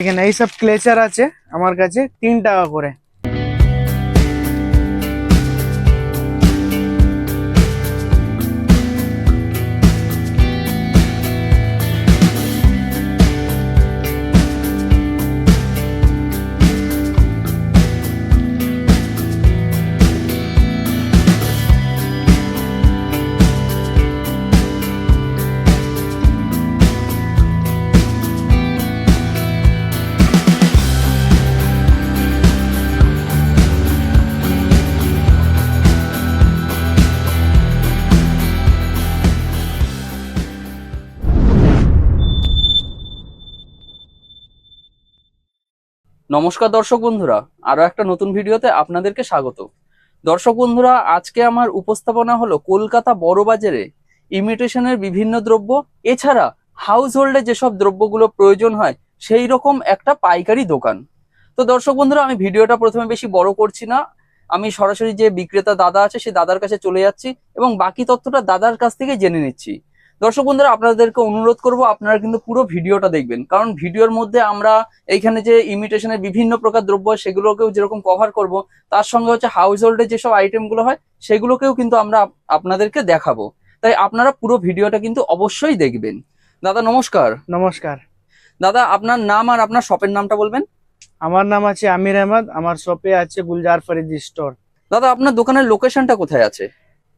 এখানে এইসব ক্লেচার আছে আমার কাছে তিন টাকা করে। নমস্কার দর্শক বন্ধুরা আরও একটা নতুন ভিডিওতে আপনাদেরকে স্বাগত। দর্শক বন্ধুরা, আজকে আমার উপস্থাপনা হলো কলকাতা বড় বাজারে ইমিটেশনের বিভিন্ন দ্রব্য, এছাড়া হাউস হোল্ডে যেসব দ্রব্যগুলো প্রয়োজন হয়, সেই রকম একটা পাইকারি দোকান। তো দর্শক বন্ধুরা, আমি ভিডিওটা প্রথমে বেশি বড় করছি না। আমি সরাসরি যে বিক্রেতা দাদা আছে সেই দাদার কাছে চলে যাচ্ছি এবং বাকি তথ্যটা দাদার কাছ থেকে জেনে নিচ্ছি। দর্শক বন্ধুরা আপনাদেরকে অনুরোধ করব আপনারা কিন্তু পুরো ভিডিওটা দেখবেন। কারণ ভিডিওর মধ্যে আমরা এইখানে যে ইমিটেশনের বিভিন্ন প্রকার দ্রব্য সেগুলোকেও যেরকম কভার করব তার সঙ্গে হচ্ছে হাউস হোল্ডের যেসব আইটেমগুলো হয় সেগুলোকেও কিন্তু আমরা আপনাদেরকে দেখাবো। তাই আপনারা পুরো ভিডিওটা কিন্তু অবশ্যই দেখবেন। দাদা নমস্কার। নমস্কার। দাদা আপনার নাম আর আপনার শপের নামটা বলবেন? আমার নাম আছে আমির আহমদ আমার শপে আছে গুলজার ফরিদি স্টোর দাদা আপনার দোকানের লোকেশনটা কোথায় আছে?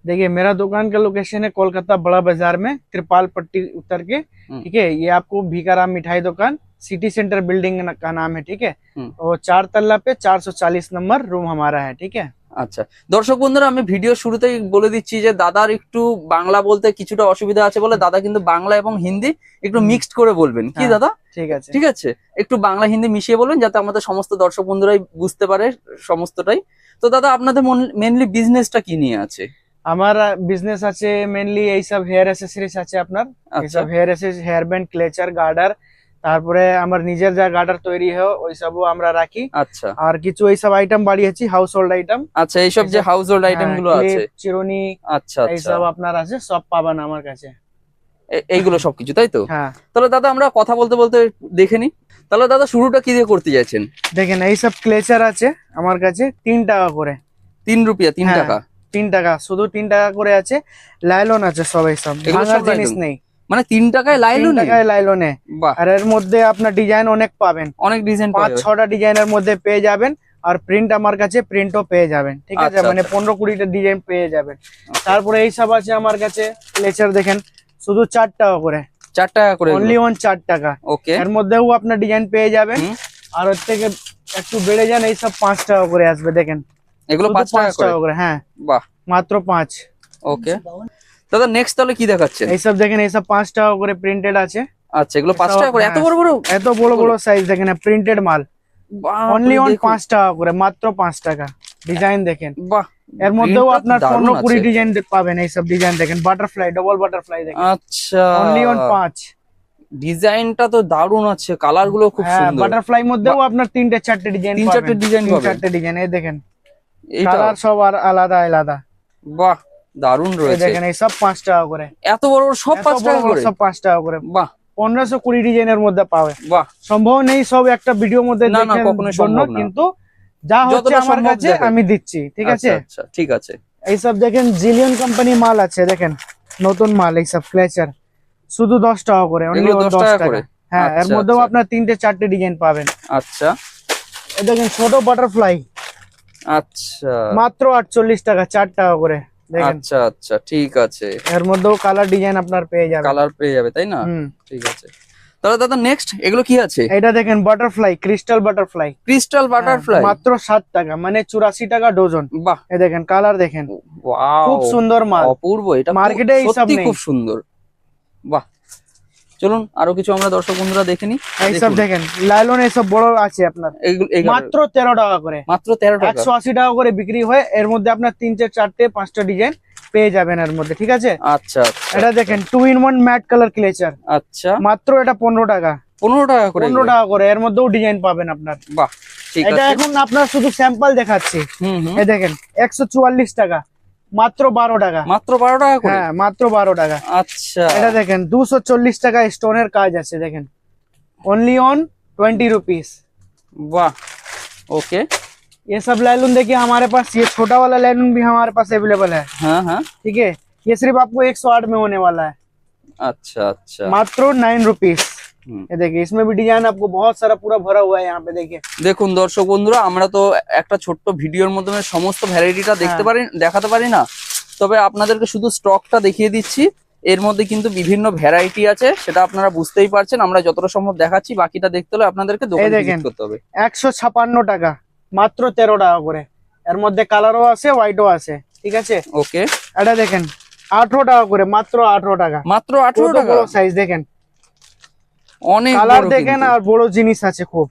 देखिए मेरा दुकान का लोकेशन है कोलकाता बड़ा बाजार में त्रिपाल पट्टी उतर के हम्म। ठीक है ये आपको भीकाराम मिठाई दुकान सिटी सेंटर बिल्डिंग का नाम है ठीक है हम्म। और चार तल्ला पे 440 नंबर रूम हमारा है ठीक है আচ্ছা দর্শক বন্ধুরা আমি ভিডিও শুরুতেই বলে দিচ্ছি যে দাদার একটু বাংলা বলতে কিছুটা অসুবিধা আছে বলে দাদা কিন্তু বাংলা এবং হিন্দি একটু হুম। মিক্সড করে বলবেন কি হ্যাঁ। দাদা ठीक है ঠিক আছে একটু বাংলা হিন্দি মিশিয়ে বলবেন যাতে আমাদের সমস্ত দর্শক বন্ধুরাই বুঝতে পারে সমস্তটাই তো দাদা আপনাদের মেনলি বিজনেসটা কি নিয়ে আছে আমার বিজনেস আছে মেনলি এইসব হেয়ার অ্যাসেসরিজ আছে আপনার। এইসব hair access hair band clutcher garter তারপরে আমার নিজের যা গার্ডার তৈরি হয় ওইসবও আমরা রাখি। আচ্ছা। আর কিছু এইসব আইটেম বাড়িয়েছি হাউস হোল্ড আইটেম আচ্ছা এইসব যে হাউস হোল্ড আইটেমগুলো আছে। চিরুনি আচ্ছা এইসব আচ্ছা। আপনার আছে সব পাবেন আমার কাছে। এইগুলো সবকিছু তাই তো? হ্যাঁ। তাহলে দাদা আমরা কথা বলতে বলতে দেখেনি তাহলে দাদা শুরুটা কি দিয়ে করতে যাচ্ছেন দেখেন এইসব ক্লেচার আছে আমার কাছে তিন টাকা করে। তিন রুপিয়া তিন হ্যাঁ। টাকা। তিন টাকা শুধু তিন টাকা করে আছে লাইলন আছে সবাই সব ভাঙার জিনিস নেই। মানে তিন টাকায় তিন লাইলো নেই টাকায় লাইলনে। আর এর মধ্যে আপনার ডিজাইন অনেক পাবেন। অনেক ডিজাইন পাঁচ ছটা ডিজাইনের মধ্যে পেয়ে যাবেন আর প্রিন্ট আমার কাছে প্রিন্টও পেয়ে যাবেন ঠিক আছে? আচ্ছা, মানে আচ্ছা। পনেরো কুড়িটা ডিজাইন পেয়ে যাবেন। তারপরে এই সব আছে আমার কাছে লেচার দেখেন শুধু চার টাকা করে। চার টাকা করে অনলি ওয়ান চার টাকা। ওকে এর মধ্যেও আপনার ডিজাইন পেয়ে যাবেন আর ওর থেকে একটু বেড়ে যান এইসব পাঁচ টাকা করে আসবে দেখেন। এগুলো শুধু পাঁচ টাকা করে? হ্যাঁ। বাহ। মাত্র পাঁচ। ওকে। দাদা নেক্সট তাহলে কি দেখাচ্ছেন? এইসব দেখেন এইসব পাঁচ টাকা করে প্রিন্টেড আছে। আচ্ছা এগুলো পাঁচ এসব- টাকা করে? এত হ্যাঁ। বড়? বড় এত বড় বড় সাইজ দেখেন প্রিন্টেড মাল। বাপরে, অনলি অন দেখুন। পাঁচ টাকা করে মাত্র পাঁচ টাকা। ডিজাইন দেখেন। বাহ এর মধ্যেও আপনার দারুণ পনেরো কুড়ি আছে। ডিজাইন পাবেন এইসব ডিজাইন দেখেন বাটারফ্লাই ডবল বাটারফ্লাই দেখেন। আচ্ছা। অনলি অন পাঁচ। ডিজাইনটা তো দারুণ আছে কালারগুলো খুব হ্যাঁ সুন্দর। বাটারফ্লাই মধ্যেও আপনার তিনটে চারটে ডিজাইন তিন চারটে design পাবেন। চারটে ডিজাইন এই দেখেন। কালার সব আর আলাদা আলাদা। বাহ এই রয়েছে। দেখেন এই সব পাঁচ টাকা করে। এত বড় বড় সব এত পাঁচ টাকা করে? সব পাঁচ টাকা করে। বাহ। পনেরোশো কুড়ি ডিজাইনের মধ্যে পাবে। বাহ। সম্ভব নেই সব একটা ভিডিওর মধ্যে না, না, দেখার কখনোই জন্য, সম্ভব না। কিন্তু যা হচ্ছে আমার কাছে আমি দিচ্ছি ঠিক আছে? আচ্ছা, আচ্ছা ঠিক আছে। এইসব দেখেন জিলিয়ন কোম্পানি মাল আছে দেখেন। নতুন মাল এইসব ক্লেচার শুধু দশ টাকা করে এগুলো 10 টাকা? হ্যাঁ এর আচ্ছা, মধ্যেও আচ্ছা। আপনার তিনটে চারটে ডিজাইন পাবেন। আচ্ছা। এই দেখেন ছোট বাটারফ্লাই আচ্ছা। মাত্র আটচল্লিশ টাকা চার টাকা করে দেখেন। আচ্ছা আচ্ছা ঠিক আছে। এর মধ্যেও কালার ডিজাইন আপনার পেয়ে যাবেন। কালার পেয়ে যাবে তাই না? ঠিক আছে। তাহলে দাদা নেক্সট এগুলো কি আছে? এটা দেখেন butterfly crystal butterfly crystal butterfly মাত্র সাত টাকা মানে চুরাশি টাকা ডজন বাহ। এই দেখেন কালার দেখেন। খুব সুন্দর মাল। অপূর্ব এটা মার্কেটে। খুব সুন্দর। বাহ। চলুন আরও কিছু আমরা দর্শক বন্ধুরা দেখে নি এইসব দেখেন। লাইলন এইসব বড় আছে আপনার। মাত্র তেরো টাকা করে। মাত্র তেরো টাকা। একশো আশি টাকা করে বিক্রি হয় এর মধ্যে আপনার তিনটে চারটে পাঁচটা ডিজাইন পেয়ে যাবেন এর মধ্যে ঠিক আছে? আচ্ছা আচ্ছা। এটা দেখেন two in one matte colour clutcher আচ্ছা। মাত্র এটা পনেরো টাকা। পনেরো টাকা করে পনেরো টাকা করে এর মধ্যেও ডিজাইন পাবেন আপনার। বাহ ঠিক এটা এখন আপনার শুধু স্যাম্পল দেখাচ্ছি। দেখেন একশো চুয়াল্লিশ টাকা। মাত্র বারো টাকা মাত্র বারো টাকা করে হ্যাঁ মাত্র বারো টাকা আচ্ছা এটা দেখেন দুশো চল্লিশ টাকা স্টোনের কাজ আছে দেখেন অনলি অন ट्वेंटी रुपीज বাহ ওকে ये सब लैलून देखिए हमारे पास ये छोटा वाला लैलून भी हमारे पास अवेलेबल है হ্যাঁ হ্যাঁ ठीक है ये सिर्फ आपको एक सौ आठ में होने वाला है আচ্ছা আচ্ছা मात्र नाइन रुपीज হুম। ये देखिए इसमें भी डिजाइन आपको बहुत सारा पूरा भरा हुआ है यहाँ पे देखिए দেখুন দর্শক বন্ধুরা আমরা তো একটা ছোট্ট ভিডিওর মাধ্যমে সমস্ত ভ্যারাইটিটা দেখতে হ্যাঁ। পারি দেখাতে পারি না তবে আপনাদেরকে শুধু স্টকটা দেখিয়ে দিচ্ছি এর মধ্যে কিন্তু বিভিন্ন ভ্যারাইটি আছে সেটা আপনারা বুঝতেই পারছেন আমরা যতটা সম্ভব দেখাচ্ছি বাকিটা দেখতে হলে আপনাদেরকে দোকানে দেখেন। visit করতে হবে একশো ছাপান্ন টাকা মাত্র তেরো টাকা করে এর মধ্যে কালারও আছে হোয়াইটও আছে ঠিক আছে ওকে এটা দেখেন আঠারো টাকা করে মাত্র আঠারো টাকা মাত্র আঠারো কত টাকা বড় সাইজ দেখেন অনেক কালার দেখেন আর বড় জিনিস আছে খুব।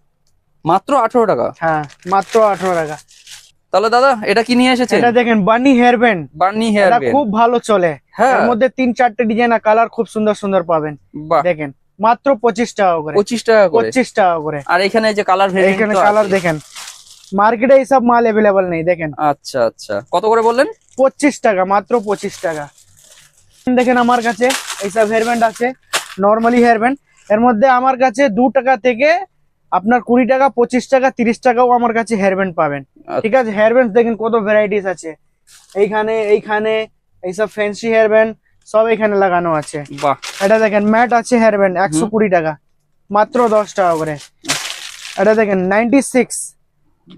মাত্র আঠারো টাকা? হ্যাঁ মাত্র আঠারো টাকা। তাহলে দাদা এটা কি নিয়ে এসেছেন? এটা দেখেন bunny hair band. Bunny hair এটা খুব ভালো চলে। হ্যাঁ। এর মধ্যে তিন চারটে ডিজাইন আর কালার খুব সুন্দর সুন্দর পাবেন। দেখেন মাত্র পঁচিশ টাকা করে। পঁচিশ টাকা করে? পঁচিশ টাকা করে। আর এখানে যে কালার এখানে কালার দেখেন। মার্কেটে এইসব মাল অ্যাভেলেবল নেই দেখেন। আচ্ছা আচ্ছা। কত করে বললেন? পঁচিশ টাকা মাত্র পঁচিশ টাকা। দেখেন আমার কাছে এইসব হেয়ার ব্যান্ড আছে। নর্মালি হেয়ার ব্যান্ড এর মধ্যে আমার কাছে দু টাকা থেকে আপনার কুড়ি টাকা পঁচিশ টাকা তিরিশ টাকাও আমার কাছে হেয়ার ব্যান্ড পাবেন। আচ্ছা। ঠিক আছে? হেয়ার ব্যান্ড দেখেন কত ভ্যারাইটিস আছে। এইখানে এইখানে এইসব ফ্যান্সি হেয়ার ব্যান্ড সব এখানে লাগানো আছে। বাহ। এটা দেখেন ম্যাট আছে হেয়ার ব্যান্ড একশো কুড়ি টাকা। মাত্র দশ টাকা করে। এটা দেখেন নাইনটি সিক্স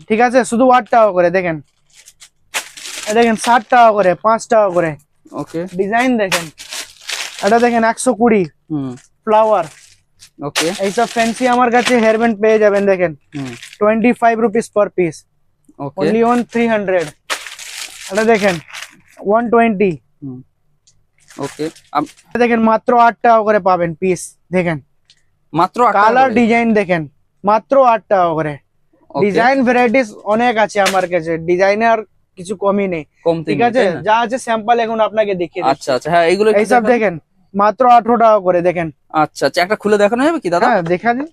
ঠিক আছে? শুধু আট টাকা করে দেখেন। এটা দেখেন ষাট টাকা করে পাঁচ টাকা করে। ওকে ডিজাইন দেখেন। এটা দেখেন একশো কুড়ি। ফ্লাওয়ার ওকে এইসব ফ্যান্সি আমার কাছে হেয়ার ব্যান্ড পেয়ে যাবেন দেখেন হুম twenty five rupees per piece okay only on three hundred এটা দেখেন ওয়ান টোয়েন্টি হুম ওকে দেখেন মাত্র আট টাকা করে পাবেন পিস দেখেন মাত্র আট টাকা কালার করে। ডিজাইন দেখেন মাত্র আট টাকা করে Okay, ডিজাইন ভ্যারাইটিস অনেক আছে আমার কাছে ডিজাইনে আর কিছু কমই নেই কমতি ঠিক নেই, আছে তাই না? যা আছে স্যাম্পল এখন আপনাকে দেখিয়ে আচ্ছা আচ্ছা হ্যাঁ এইগুলো একটু এইসব দেখান। মাত্র আঠারো টাকা করে দেখেন। আচ্ছা আচ্ছা একটা খুলে দেখানো যাবে কি দাদা? হ্যাঁ দেখা দিন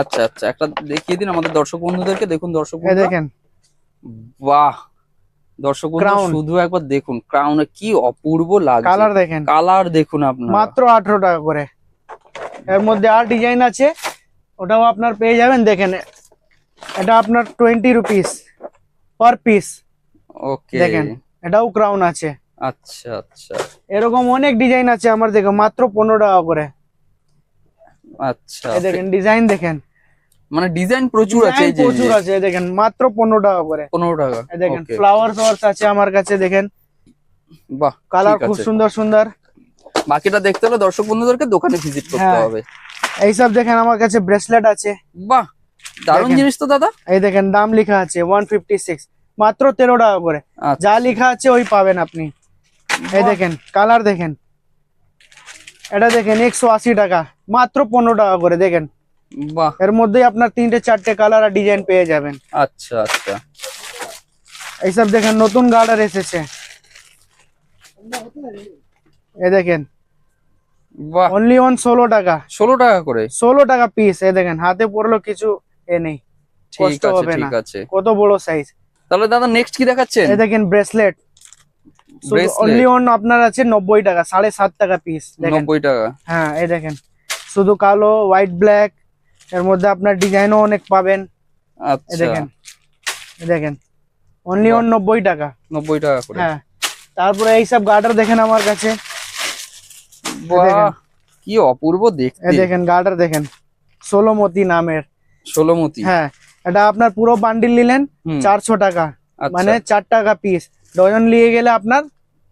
আচ্ছা আচ্ছা একটা দেখিয়ে দিন আমাদের দর্শক বন্ধুদেরকে দেখুন দর্শক দেখেন। বাহ! দর্শক। শুধু একবার দেখুন ক্রাউনে কি অপূর্ব লাগছে। কালার দেখেন। কালার দেখুন আপনার। মাত্র আঠারো টাকা করে। এর মধ্যে আর ডিজাইন আছে ওটাও আপনার পেয়ে যাবেন দেখেন। এটা আপনার twenty rupees per piece okay দেখেন। এটাও ক্রাউন আছে। আচ্ছা আচ্ছা। এরকম অনেক ডিজাইন আছে আমার দেখো মাত্র পনেরো টাকা করে। আচ্ছা। দেখেন ডিজাইন দেখেন। মানে ডিজাইন প্রচুর আছে এই যে প্রচুর আছে দেখেন মাত্র পনেরো টাকা করে। পনেরো টাকা দেখেন ফ্লাওয়ার ফ্লাওয়ার্স আছে আমার কাছে দেখেন। বাহ কালার খুব সুন্দর সুন্দর। বাকিটা দেখতে হলে দর্শক বন্ধুদেরকে দোকানে ভিজিট করতে হ্যাঁ। হবে। এইসব দেখেন আমার কাছে ব্রেসলেট আছে। বাহ দারুণ দেখেন। জিনিস তো দাদা। এই দেখেন দাম লেখা আছে ওয়ান ফিফটি সিক্স মাত্র তেরো টাকা করে। আচ্ছা। যা লেখা আছে ওই পাবেন আপনি। এই দেখেন কালার দেখেন। এটা দেখেন একশো আশি টাকা মাত্র পনেরো টাকা করে দেখেন। এর মধ্যে আপনার তিনটে চারটে কালার আর ডিজাইন পেয়ে যাবেন। আচ্ছা আচ্ছা। এইসব দেখেন নতুন গার্ডার এসেছে। এ দেখেন অনলি অন ষোলো টাকা। ষোলো টাকা করে? ষোলো টাকা পিস এ দেখেন হাতে পড়ল কিছু এ নেই। কষ্ট হবে না। কত বড় সাইজ তাহলে দাদা নেক্সট কি দেখাচ্ছেন? এ দেখেন ব্রেসলেট। অনলি অন আপনার আছে নব্বই টাকা সাড়ে সাত টাকা পিস নব্বই টাকা। হ্যাঁ এই দেখেন। শুধু কালো হোয়াইট ব্ল্যাক এর মধ্যে আপনার ডিজাইনও অনেক পাবেন। আচ্ছা। দেখেন দেখেন। অনলি অন নব্বই টাকা। নব্বই টাকা করে। হ্যাঁ তারপরে এইসব গার্ডার দেখেন আমার কাছে। কি অপূর্ব দেখতে। দেখেন গার্ডার দেখেন। ষোলোমতি নামের। ষোলোমতি হ্যাঁ এটা আপনার পুরো বান্ডিল নিলেন চারশো টাকা। আচ্ছা, মানে চার টাকা পিস ডজন নিয়ে গেলে আপনার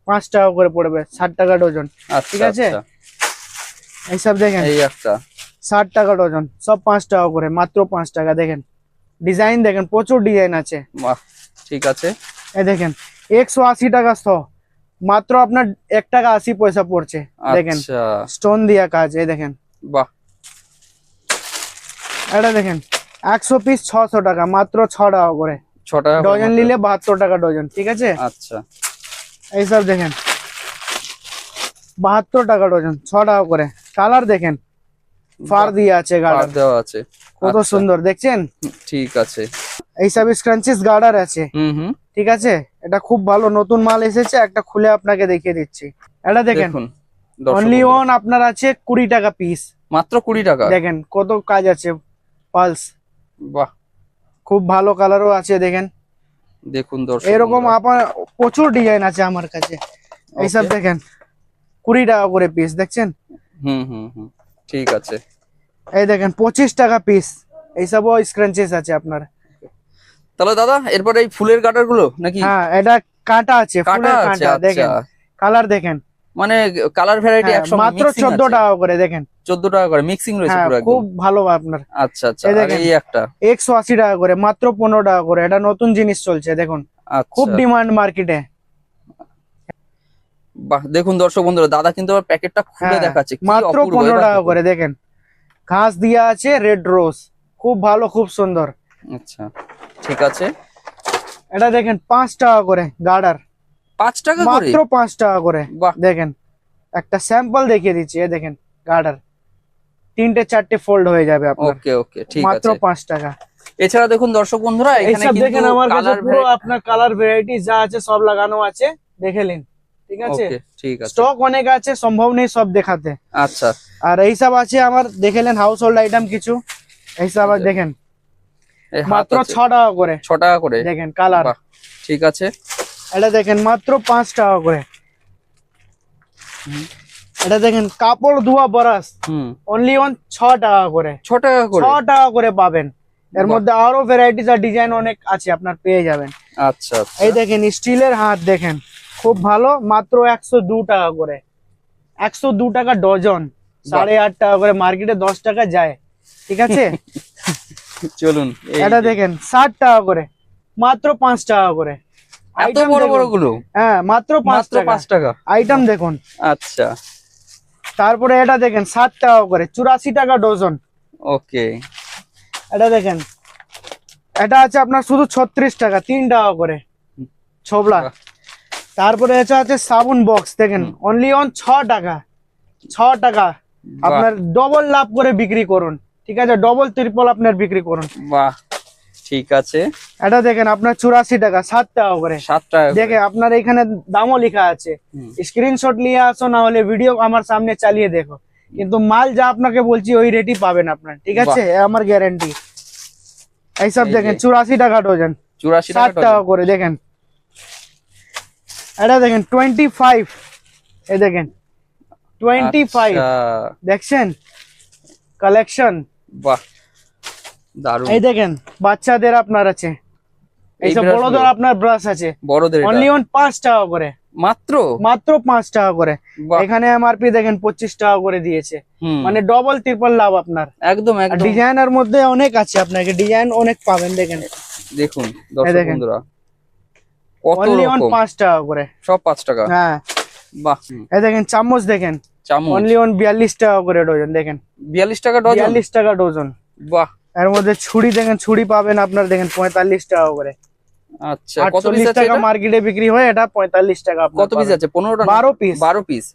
পাঁচ টাকা করে পড়বে ষাট টাকা ডজন। আচ্ছা, ঠিক আছে? আচ্ছা। এইসব দেখেন। এই একটা। ষাট টাকা ডজন সব পাঁচ টাকা করে মাত্র পাঁচ টাকা দেখেন। ডিজাইন দেখেন প্রচুর ডিজাইন আছে। ঠিক আছে। এই দেখেন একশো আশি টাকা শ মাত্র আপনার এক টাকা আশি পয়সা পড়ছে দেখেন। আচ্ছা। স্টোন দিয়া কাজ এই দেখেন। বাহ। এটা দেখেন একশো পিস ছশো টাকা মাত্র ছ টাকা করে। ছ টাকা ডজন নিলে বাহাত্তর টাকা ডজন ঠিক আছে? আচ্ছা। এইসব দেখেন বাহাত্তর টাকা ডজন ছ টাকা করে। কালার দেখেন ফার দিয়ে আছে গার্ডার দেওয়া আছে। কত আচ্ছা, সুন্দর দেখছেন? ঠিক আছে। এইসব স্ক্রাঞ্চিস গার্ডার আছে। হুম হুম। ঠিক আছে? এটা খুব ভালো নতুন মাল এসেছে একটা খুলে আপনাকে দেখিয়ে দিচ্ছি। এটা দেখেন অনলি ওয়ান আপনার আছে কুড়ি টাকা পিস মাত্র কুড়ি টাকা। দেখেন কত কাজ আছে পালস বাহ। খুব ভালো কালারও আছে দেখেন। দেখুন দর্শক এরকম আপনার প্রচুর ডিজাইন আছে আমার কাছে। এইসব দেখেন কুড়ি টাকা করে পিস দেখছেন? হুম হুম হুম ঠিক আছে। এই দেখেন পঁচিশ টাকা পিস এইসবও স্ক্রাঞ্চেস আছে আপনার। তাহলে দাদা এরপরে এই ফুলের কাটারগুলো নাকি? হ্যাঁ এটা কাঁটা আছে ফুলের কাঁটা দেখেন। আচ্ছা কালার দেখেন। মানে কালার ভ্যারাইটি মাত্র চোদ্দ টাকা করে দেখেন। চোদ্দ টাকা করে মিক্সিং রয়েছে হ্যাঁ পুরো খুব ভালো আপনার। আচ্ছা আচ্ছা এই একটা? একশো আশি টাকা করে মাত্র পনেরো টাকা করে এটা নতুন জিনিস চলছে দেখুন। আচ্ছা। খুব ডিমান্ড মার্কেটে বাহ দেখুন দর্শক বন্ধুরা দাদা কিন্তু আবার প্যাকেটটা খুলে হ্যাঁ, দেখাচ্ছে মাত্র অপূর্ব, পনেরো এবার টাকা করে দেখেন। ঘাস দিয়া আছে রেড রোজ খুব ভালো খুব সুন্দর। আচ্ছা ঠিক আছে। এটা দেখেন পাঁচ টাকা করে গার্ডার পাঁচ টাকা করে? মাত্র পাঁচ টাকা করে বাহ। দেখেন। একটা স্যাম্পল দেখিয়ে দিচ্ছি এ দেখেন গার্ডার তিনটে চারটে ফোল্ড হয়ে যাবে আপনার। ওকে ওকে ঠিক মাত্র পাঁচ টাকা। এছাড়া দেখুন দর্শক বন্ধুরা এখানে এইসব কিন্তু দেখেন আমার কাছে পুরো আপনার কালার ভ্যারাইটি যা আছে সব লাগানো আছে দেখে নিন। ঠিক আছে? ঠিক আছে। স্টক অনেক আছে সম্ভব নেই সব দেখাতে। আচ্ছা। আর এইসব আছে আমার দেখেলেন হাউস হোল্ড আইটেম কিছু। এইসব আর আচ্ছা। দেখেন। মাত্র। ছ টাকা করে। ছ টাকা করে? দেখেন কালার। ঠিক আছে। এটা দেখেন মাত্র পাঁচ টাকা করে। এটা দেখেন কাপড় ধোয়া বরাস হুম। অনলি অন ছ টাকা করে। ছ টাকা করে? ছ টাকা করে পাবেন। এর মধ্যে আরও ভ্যারাইটিস আর ডিজাইন অনেক আছে আপনার পেয়ে যাবেন। আচ্ছা আচ্ছা। এই দেখেন স্টিলের হাত দেখেন খুব ভালো মাত্র একশো দু টাকা করে। একশো দু টাকা ডজন সাড়ে আট টাকা করে মার্কেটে দশ টাকা যায়। ঠিক আছে? চলুন এটা দেখেন ষাট টাকা করে মাত্র পাঁচ টাকা করে। এত বড় বড়গুলো হ্যাঁ মাত্র পাঁচ টাকা পাঁচ টাকা। আইটেম দেখুন। আচ্ছা। তারপরে এটা দেখেন সাত টাকা করে চুরাশি টাকা ডজন। ওকে। এটা দেখেন এটা আছে আপনার শুধু ছত্রিশ টাকা তিন টাকা করে ছোবলা তারপরে এটা আছে সাবুন বক্স দেখেন অনলি অন ছ টাকা ছ টাকা। আপনার ডবল লাভ করে বিক্রি করুন ঠিক আছে? ডবল ত্রিপল আপনার বিক্রি করুন। বাহ। ঠিক আছে। এটা দেখেন আপনার চুরাশি টাকা সাত টাকা করে সাত টাকা করে। দেখে আপনার এখানে দামও লেখা আছে। স্ক্রিনশট নিয়ে আসো না হলে ভিডিও আমার সামনে চালিয়ে দেখো। কিন্তু মাল যা আপনাকে বলছি ওই রেটই পাবেন আপনার ঠিক আছে? আমার গ্যারান্টি এইসব দেখেন চুরাশি টাকা ডজন চুরাশি ষাট টাকা করে দেখেন। এটা দেখেন টোয়েন্টি ফাইভ এ দেখেন টোয়েন্টি ফাইভ আচ্ছা, দেখছেন? কালেকশন বাহ। এই দেখেন বাচ্চাদের আপনার আছে। এই এইসব বড়দের আপনার ব্রাশ আছে। বড়দের এটা। অনলি অন পাঁচ টাকা করে। মাত্র? মাত্র পাঁচ টাকা করে। এখানে এমআরপি দেখেন পঁচিশ টাকা করে দিয়েছে। মানে ডবল ট্রিপল লাভ আপনার। একদম ডিজাইনের মধ্যে অনেক আছে আপনাকে। ডিজাইন অনেক পাবেন দেখেন। দেখুন। বন্ধুরা অনলি অন পাঁচ টাকা করে। সব পাঁচ টাকা। হ্যাঁ। বাহ। এই দেখেন চামচ দেখেন। চামচ। অনলি অন বিয়াল্লিশ টাকা করে ডজন দেখেন। বিয়াল্লিশ টাকা ডজন? বিয়াল্লিশ টাকা ডজন। বাহ। এর মধ্যে ছুরি দেখেন ছুরি পাবেন আপনার দেখেন পঁয়তাল্লিশ টাকা করে। আচ্ছা কত পিস টাকা মার্কেটে বিক্রি হয় এটা পঁয়তাল্লিশ টাকা কত পিস আছে?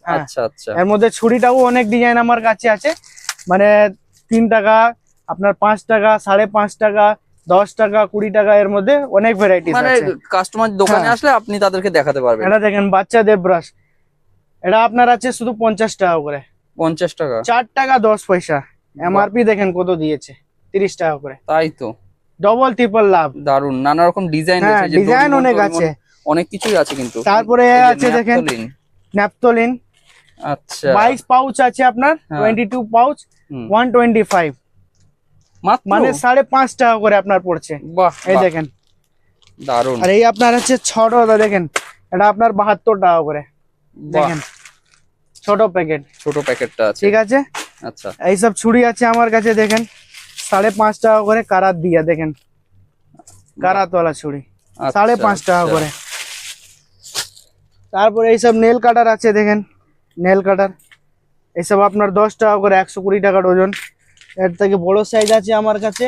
হ্যাঁ। আচ্ছা আচ্ছা। এর মধ্যে ছুরিটাও অনেক ডিজাইন আমার কাছে আছে। মানে টাকা আপনার টাকা সাড়ে পাঁচ টাকা দশ টাকা কুড়ি টাকা এর মধ্যে অনেক ভ্যারাইটিস মানে কাস্টমার দোকানে হ্যাঁ। আসলে আপনি তাদেরকে দেখাতে পারবেন। এটা দেখেন বাচ্চাদের ব্রাশ এটা আপনার আছে শুধু পঞ্চাশ টাকা করে। পঞ্চাশ টাকা। চার টাকা দশ পয়সা। এমআরপি দেখেন কত দিয়েছে। তিরিশ টাকা করে। তাই তো। ডবল ট্রিপল লাভ দারুণ নানা রকম ডিজাইন হ্যাঁ ডিজাইন অনেক আছে। অনেক কিছুই আছে কিন্তু। তারপরে আছে দেখেন ন্যাপথলিন। আচ্ছা। বাইশ পাউচ আছে আপনার হ্যাঁ। Twenty two pouch hmm. One twenty five মাত্র? মানে সাড়ে পাঁচ টাকা করে আপনার পড়ছে। বাহ এই দেখেন। দারুণ আর এই আপনার হচ্ছে ছোট দেখেন এটা আপনার বাহাত্তর টাকা করে। দেখেন ছোট প্যাকেট ছোট প্যাকেটটা আছে। ঠিক আছে? আচ্ছা। এইসব ছুরি আছে আমার কাছে দেখেন। সাড়ে পাঁচ টাকা করে কারাত দিয়া দেখেন। কারাতওয়ালা ছুরি। আচ্ছা, সাড়ে পাঁচ টাকা আচ্ছা। করে। তারপরে এইসব নেল কাটার আছে দেখেন। Nail cutter. এইসব আপনার দশ টাকা করে একশো কুড়ি টাকা ডজন এর থেকে বড় সাইজ আছে আমার কাছে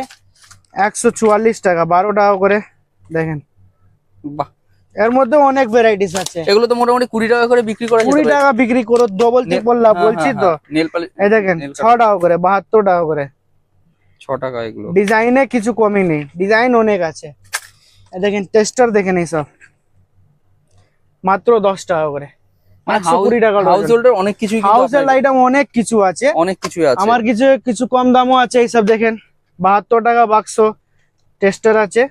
একশো চুয়াল্লিশ টাকা বারো টাকা করে দেখেন। বাহ। এর মধ্যে অনেক ভ্যারাইটিস আছে। এগুলো তো মোটামুটি কুড়ি টাকা করে বিক্রি করে কুড়ি টাকা বিক্রি করো ডবল ট্রিপল লাভ হ্যাঁ, বলছি হ্যাঁ, তো হ্যাঁ, পালিশ এই দেখেন ছ টাকা করে বাহাত্তর টাকা করে। ছ টাকা এগুলো। ডিজাইনে কিছু কমই নেই। ডিজাইন অনেক আছে। দেখেন টেস্টার দেখেন এইসব মাত্র দশ টাকা করে। হাউস অনেক হাউসের আইটেম অনেক কিছু আছে। অনেক কিছুই আছে। আমার কিছু কিছু কম দামও আছে এইসব দেখেন। বাহাত্তর টাকা বাক্স টেস্টার আছে।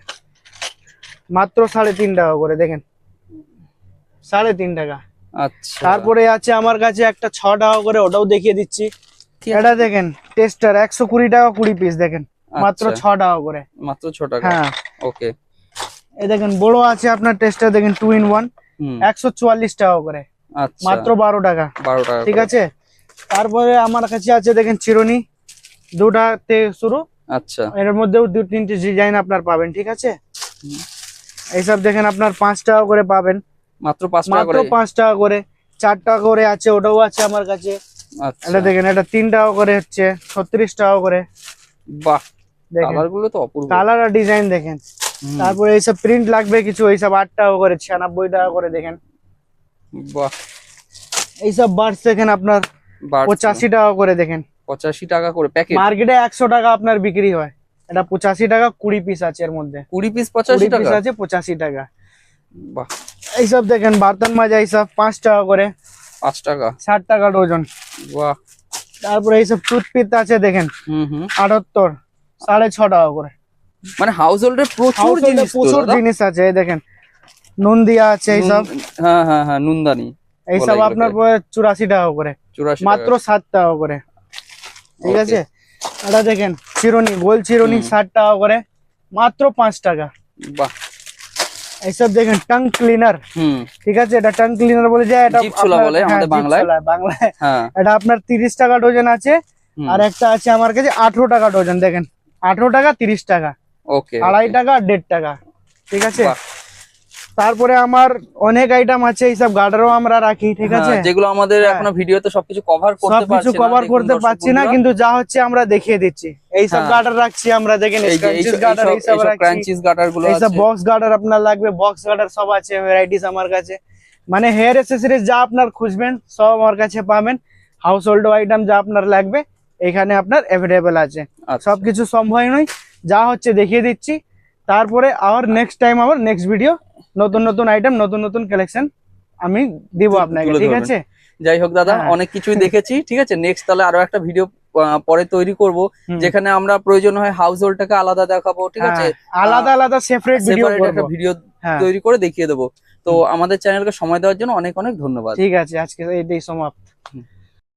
মাত্র সাড়ে তিন টাকা করে দেখেন। সাড়ে তিন টাকা। আচ্ছা। তারপরে আছে আমার কাছে একটা ছ টাকা করে ওটাও দেখিয়ে দিচ্ছি? এটা দেখেন টেস্টার একশো কুড়ি টাকা কুড়ি পিস দেখেন মাত্র ছ আচ্ছা, টাকা করে। মাত্র ছ টাকা? হ্যাঁ। ওকে এই দেখেন বড় আছে আপনার টেস্টার দেখেন টু ইন ওয়ান একশো চুয়াল্লিশ টাকা করে। আচ্ছা। মাত্র বারো টাকা। বারো টাকা ঠিক আছে? তারপরে আমার কাছে আছে দেখেন চিরুনি। দুটাতে শুরু। আচ্ছা। এর মধ্যেও দু তিনটে ডিজাইন আপনার পাবেন ঠিক আছে। এইসব দেখেন আপনার পাঁচ টাকা করে পাবেন। মাত্র পাঁচ টাকা মাত্র করে পাঁচ টাকা করে। চার টাকা করে আছে ওটাও আছে আমার কাছে। আচ্ছা এটা দেখেন এটা তিন টাকা করে হচ্ছে ছত্রিশ টাকা করে। বাহ কালার তো অপূর্ব। কালার আর ডিজাইন দেখেন। তারপরে এইসব প্রিন্ট লাগবে কিছু এইসব আট টাকা করে ছিয়ানব্বই টাকা করে দেখেন। বাহ। এইসব বার্ডস দেখেন আপনার। পঁচাশি টাকা করে দেখেন। পঁচাশি টাকা করে প্যাকেট? মার্কেটে একশো টাকা আপনার বিক্রি হয়। এটা পঁচাশি টাকা কুড়ি পিস আছে এর মধ্যে। কুড়ি পিস পঁচাশি পিস টাকা? আছে পঁচাশি টাকা। বাহ। এইসব দেখেন বার্তন মাজা এইসব পাঁচ টাকা করে। পাঁচ টাকা। ষাট টাকা ডজন বাহ। তারপরে এইসব টুথপিক আছে দেখেন হুম হুম। আটাত্তর সাড়ে ছ টাকা করে। মানে হাউস হোল্ডের প্রচুর জিনিস প্রচুর জিনিস আছে দেখেন। নুন দিয়া আছে এইসব। হ্যাঁ হ্যাঁ হ্যাঁ নুনদানি। এইসব। আপনার পড়ে চুরাশি টাকা করে। মাত্র সাত টাকা করে। ঠিক আছে? এটা দেখেন চিরুনি গোল চিরুনি। ষাট টাকা করে মাত্র পাঁচ টাকা। বাহ। এইসব দেখেন টাং ক্লিনার হুম। ঠিক আছে এটা টাং ক্লিনার বলে যায় এটা বলে হ্যাঁ, আমাদের বাংলায়। বাংলায়। হ্যাঁ। এটা আপনার তিরিশ টাকা ডজন আছে আর একটা আছে আমার কাছে আঠেরো টাকা ডজন দেখেন। আঠেরো টাকা তিরিশ টাকা। ওকে আড়াই টাকা দেড় টাকা। ঠিক আছে। তারপরে আমার অনেক আইটেম আছে এইসব গার্ডারও আমরা রাখি ঠিক আছে? হ্যাঁ, যেগুলো আমাদের হ্যাঁ। এখনও ভিডিওতে সবকিছু কভার করতে সবকিছু পারছি না কভার করতে পারছি না কিন্তু যা হচ্ছে আমরা দেখিয়ে দিচ্ছি। এইসব হ্যাঁ। গার্ডার রাখছি আমরা দেখেন এই স্ক্রাঞ্চিস গার্ডার এইসব রাখছি। ক্রাঞ্চিস গাটারগুলো এইসব বক্স গার্ডার আপনার লাগবে বক্স গার্ডার সব আছে ভ্যারাইটিস আমার কাছে। মানে হেয়ার অ্যাসেসরিজ যা আপনার খুঁজবেন সব আমার কাছে পাবেন। হাউস হোল্ড আইটেম যা আপনার লাগবে এখানে আপনার অ্যাভেলেবেল আছে। আচ্ছা, সবকিছু সম্ভব নয় যা হচ্ছে দেখিয়ে দিচ্ছি। তারপরে আবার নেক্সট টাইম আবার নেক্সট ভিডিও নতুন নতুন আইটেম নতুন নতুন কালেকশন আমি দিব আপনাকে ঠিক আছে? যাই হোক দাদা হ্যাঁ। অনেক কিছুই দেখেছি ঠিক আছে? নেক্সট তাহলে আরও একটা ভিডিও পরে তৈরি করব যেখানে আমরা প্রয়োজন হয় হাউস হোল্ডটাকে আলাদা দেখাবো ঠিক আছে? হ্যাঁ, আলাদা আলাদা সেপারেট ভিডিও একটা ভিডিও হ্যাঁ। তৈরি করে দেখিয়ে দেবো। তো আমাদের চ্যানেলকে সময় দেওয়ার জন্য অনেক অনেক ধন্যবাদ। ঠিক আছে আজকে এইটাই সমাপ্ত।